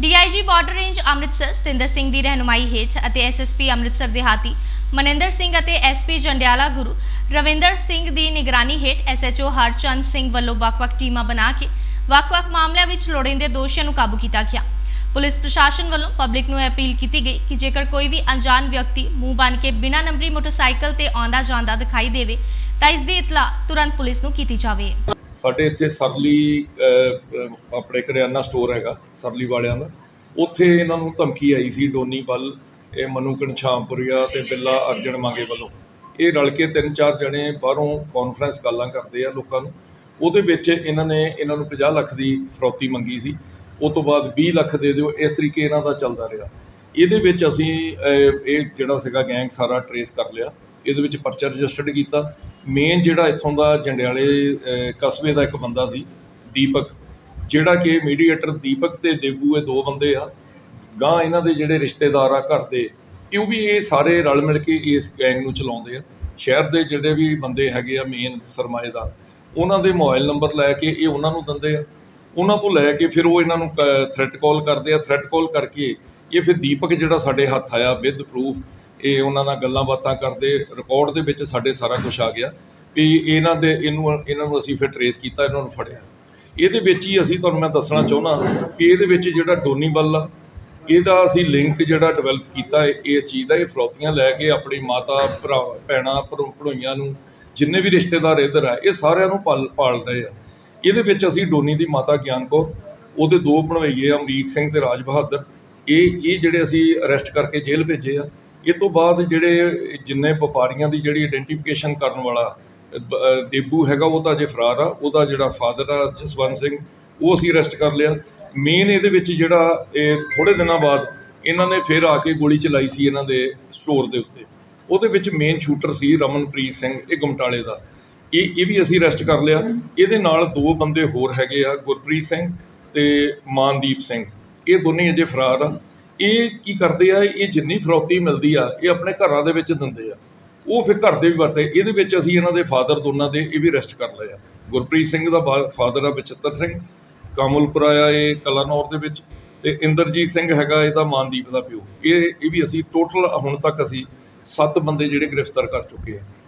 DIG border range Amritsar, Satinder Singh ਦੀ ਰਹਿਨੁਮਾਈ ਹੇਠ ਅਤੇ ਐਸਐਸਪੀ ਅੰਮ੍ਰਿਤਸਰ ਦਿਹਾਤੀ ਮਨਿੰਦਰ ਸਿੰਘ ਅਤੇ ਐਸਪੀ ਜੰਡਿਆਲਾ ਗੁਰੂ, ਰਵਿੰਦਰ ਸਿੰਘ ਦੀ ਨਿਗਰਾਨੀ ਹੇਠ ਐਸਐਚਓ ਹਰਚੰਦ ਸਿੰਘ ਵੱਲੋਂ ਵੱਖ-ਵੱਖ ਟੀਮਾਂ ਬਣਾ ਕੇ ਵੱਖ-ਵੱਖ ਮਾਮਲਿਆਂ ਵਿੱਚ ਲੋੜੀਂਦੇ ਦੋਸ਼ੀਆਂ ਨੂੰ ਕਾਬੂ ਕੀਤਾ ਗਿਆ। ਪੁਲਿਸ ਪ੍ਰਸ਼ਾਸਨ ਵੱਲੋਂ ਪਬਲਿਕ ਨੂੰ ਅਪੀਲ ਕੀਤੀ ਗਈ ਕਿ ਜੇਕਰ ਕੋਈ ਵੀ ਅਣਜਾਣ ਵਿਅਕਤੀ ਮੂੰਹ ਬਣ ਕੇ ਬਿਨਾਂ ਨੰਬਰੀ ਮੋਟਰਸਾਈਕਲ ਤੇ ਆਉਂਦਾ ਜਾਂਦਾ ਦਿਖਾਈ ਦੇਵੇ, ਤਾਂ ਇਸ ਦੀ ਇਤਲਾਹ ਤੁਰੰਤ ਪੁਲਿਸ ਨੂੰ ਕੀਤੀ ਜਾਵੇ। ਸਾਡੇ ਇੱਥੇ ਸਰਲੀ ਆਪਣੇ ਕਰਿਆਨਾ ਸਟੋਰ ਹੈਗਾ, ਸਰਲੀ ਵਾਲਿਆਂ ਦਾ। ਉੱਥੇ ਇਹਨਾਂ ਨੂੰ ਧਮਕੀ ਆਈ ਸੀ, ਡੋਨੀ ਵੱਲ, ਇਹ ਮਨੂ ਕਨਸ਼ਾਮਪੁਰੀਆ ਤੇ ਬਿੱਲਾ ਅਰਜਨ ਮੰਗੇ ਵੱਲੋਂ। ਇਹ ਰਲ ਕੇ ਤਿੰਨ ਚਾਰ ਜਣੇ ਬਾਹਰੋਂ ਕਾਨਫਰੰਸ ਗੱਲਾਂ ਕਰਦੇ ਆ ਲੋਕਾਂ ਨੂੰ। ਉਹਦੇ ਵਿੱਚ ਇਹਨਾਂ ਨੇ, ਇਹਨਾਂ ਨੂੰ 50 ਲੱਖ ਦੀ ਫਰੌਤੀ ਮੰਗੀ ਸੀ। ਉਸ ਤੋਂ ਬਾਅਦ 20 ਲੱਖ ਦੇ ਦਿਓ, ਇਸ ਤਰੀਕੇ ਇਹਨਾਂ ਦਾ ਚੱਲਦਾ ਰਿਹਾ। ਇਹਦੇ ਵਿੱਚ ਅਸੀਂ ਇਹ ਜਿਹੜਾ ਸੀਗਾ ਗੈਂਗ ਸਾਰਾ ਟਰੇਸ ਕਰ ਲਿਆ। ਇਹਦੇ ਵਿੱਚ ਪਰਚਾ ਰਜਿਸਟਰਡ ਕੀਤਾ। ਮੇਨ ਜਿਹੜਾ ਇੱਥੋਂ ਦਾ ਜੰਡਿਆਲੇ ਕਸਬੇ ਦਾ ਇੱਕ ਬੰਦਾ ਸੀ, ਦੀਪਕ। ਜਿਹੜਾ ਕਿ ਮੀਡੀਏਟਰ ਦੀਪਕ ਤੇ ਦੇਬੂ, ਇਹ ਦੋ ਬੰਦੇ ਆ। ਗਾਂ ਇਹਨਾਂ ਦੇ ਜਿਹੜੇ ਰਿਸ਼ਤੇਦਾਰ ਆ ਘਰ ਦੇ, ਇਹ ਵੀ ਇਹ ਸਾਰੇ ਰਲ ਮਿਲ ਕੇ ਇਸ ਗੈਂਗ ਨੂੰ ਚਲਾਉਂਦੇ ਆ। ਸ਼ਹਿਰ ਦੇ ਜਿਹੜੇ ਵੀ ਬੰਦੇ ਹੈਗੇ ਆ ਮੇਨ ਸਰਮਾਏਦਾਰ, ਉਹਨਾਂ ਦੇ ਮੋਬਾਈਲ ਨੰਬਰ ਲੈ ਕੇ ਇਹ ਉਹਨਾਂ ਨੂੰ ਦਿੰਦੇ ਆ। ਉਹਨਾਂ ਤੋਂ ਲੈ ਕੇ ਫਿਰ ਉਹ ਇਹਨਾਂ ਨੂੰ ਥ੍ਰੈਟ ਕਾਲ ਕਰਦੇ ਆ। ਥ੍ਰੈਟ ਕਾਲ ਕਰਕੇ ਇਹ ਫਿਰ ਦੀਪਕ ਜਿਹੜਾ ਸਾਡੇ ਹੱਥ ਆਇਆ ਵਿਦ ਪ੍ਰੂਫ ਇਹ ਉਹਨਾਂ ਨਾਲ ਗੱਲਾਂ ਬਾਤਾਂ ਕਰਦੇ ਰਿਕਾਰਡ ਦੇ ਵਿੱਚ ਸਾਡੇ ਸਾਰਾ ਕੁਝ ਆ ਗਿਆ ਵੀ ਇਹਨਾਂ ਦੇ, ਇਹਨੂੰ, ਇਹਨਾਂ ਨੂੰ ਅਸੀਂ ਫਿਰ ਟਰੇਸ ਕੀਤਾ, ਇਹਨਾਂ ਨੂੰ ਫੜਿਆ। ਇਹਦੇ ਵਿੱਚ ਹੀ ਅਸੀਂ ਤੁਹਾਨੂੰ ਮੈਂ ਦੱਸਣਾ ਚਾਹੁੰਦਾ ਕਿ ਇਹਦੇ ਵਿੱਚ ਜਿਹੜਾ ਡੋਨੀ ਬੱਲ ਆ, ਇਹਦਾ ਅਸੀਂ ਲਿੰਕ ਜਿਹੜਾ ਡਿਵੈਲਪ ਕੀਤਾ ਇਸ ਚੀਜ਼ ਦਾ, ਇਹ ਫਰੌਤੀਆਂ ਲੈ ਕੇ ਆਪਣੀ ਮਾਤਾ, ਭਰਾ, ਭੈਣਾਂ, ਭਰੋ- ਭਣੋਈਆਂ ਨੂੰ, ਜਿੰਨੇ ਵੀ ਰਿਸ਼ਤੇਦਾਰ ਇੱਧਰ ਆ, ਇਹ ਸਾਰਿਆਂ ਨੂੰ ਪਾਲ ਪਾਲ ਰਹੇ ਆ। ਇਹਦੇ ਵਿੱਚ ਅਸੀਂ ਡੋਨੀ ਦੀ ਮਾਤਾ ਗਿਆਨ ਕੌਰ, ਉਹਦੇ ਦੋ ਭਣਵਈਏ ਅਮਰੀਕ ਸਿੰਘ ਤੇ ਰਾਜ ਬਹਾਦਰ, ਇਹ ਇਹ ਜਿਹੜੇ ਅਸੀਂ ਅਰੈਸਟ ਕਰਕੇ ਜੇਲ੍ਹ ਭੇਜੇ ਆ ਇਹ ਤੋਂ ਬਾਅਦ ਜਿਹੜੇ ਜਿੰਨੇ ਵਪਾਰੀਆਂ ਦੀ ਜਿਹੜੀ ਆਇਡੈਂਟੀਫਿਕੇਸ਼ਨ ਕਰਨ ਵਾਲਾ ਬ- ਦੇਬੂ ਹੈਗਾ, ਉਹ ਤਾਂ ਅਜੇ ਫਰਾਰ ਆ। ਉਹਦਾ ਜਿਹੜਾ ਫਾਦਰ ਆ, ਜਸਵੰਤ ਸਿੰਘ, ਉਹ ਅਸੀਂ ਅਰੈਸਟ ਕਰ ਲਿਆ। ਮੇਨ ਇਹਦੇ ਵਿੱਚ ਜਿਹੜਾ ਇਹ ਥੋੜੇ ਦਿਨਾਂ ਬਾਅਦ ਇਹਨਾਂ ਨੇ ਫਿਰ ਆ ਕੇ ਗੋਲੀ ਚਲਾਈ ਸੀ ਇਹਨਾਂ ਦੇ ਸਟੋਰ ਦੇ ਉੱਤੇ। ਉਹਦੇ ਵਿੱਚ ਮੇਨ ਸ਼ੂਟਰ ਸੀ ਰਮਨਪ੍ਰੀਤ ਸਿੰਘ, ਇਹ ਗੁਮਟਾਲੇ ਦਾ। ਇਹ ਇਹ ਵੀ ਅਸੀਂ ਅਰੈਸਟ ਕਰ ਲਿਆ। ਇਹਦੇ ਨਾਲ ਦੋ ਬੰਦੇ ਹੋਰ ਹੈਗੇ ਆ, ਗੁਰਪ੍ਰੀਤ ਸਿੰਘ ਤੇ ਮਾਨਦੀਪ ਸਿੰਘ। ਇਹ ਦੋਨੇ ਅਜੇ ਫਰਾਰ ਆ। ਇਹ ਕੀ ਕਰਦੇ ਆ, ਇਹ ਜਿੰਨੀ ਫਰੌਤੀ ਮਿਲਦੀ ਆ, ਇਹ ਆਪਣੇ ਘਰਾਂ ਦੇ ਵਿੱਚ ਦਿੰਦੇ ਆ। ਉਹ ਫਿਰ ਘਰ ਦੇ ਵੀ ਵਰਤੇ, ਇਹਦੇ ਵਿੱਚ ਅਸੀਂ ਇਹਨਾਂ ਦੇ ਫਾਦਰ ਦੋਨਾਂ ਦੇ ਇਹ ਵੀ ਰੈਸਟ ਕਰ ਲਏ ਆ। ਗੁਰਪ੍ਰੀਤ ਸਿੰਘ ਦਾ ਫਾਦਰ ਆ ਬਚਿੱਤਰ ਸਿੰਘ, ਕਾਮਲਪੁਰਾ ਆ ਇਹ ਕਲਾਨੌਰ ਦੇ ਵਿੱਚ, ਤੇ ਇੰਦਰਜੀਤ ਸਿੰਘ ਹੈਗਾ ਇਹਦਾ ਮਾਨਦੀਪ ਦਾ ਪਿਓ। ਇਹ ਇਹ ਵੀ ਅਸੀਂ ਟੋਟਲ ਹੁਣ ਤੱਕ ਅਸੀਂ 7 ਬੰਦੇ ਜਿਹੜੇ ਗ੍ਰਿਫਤਾਰ ਕਰ ਚੁੱਕੇ ਆ।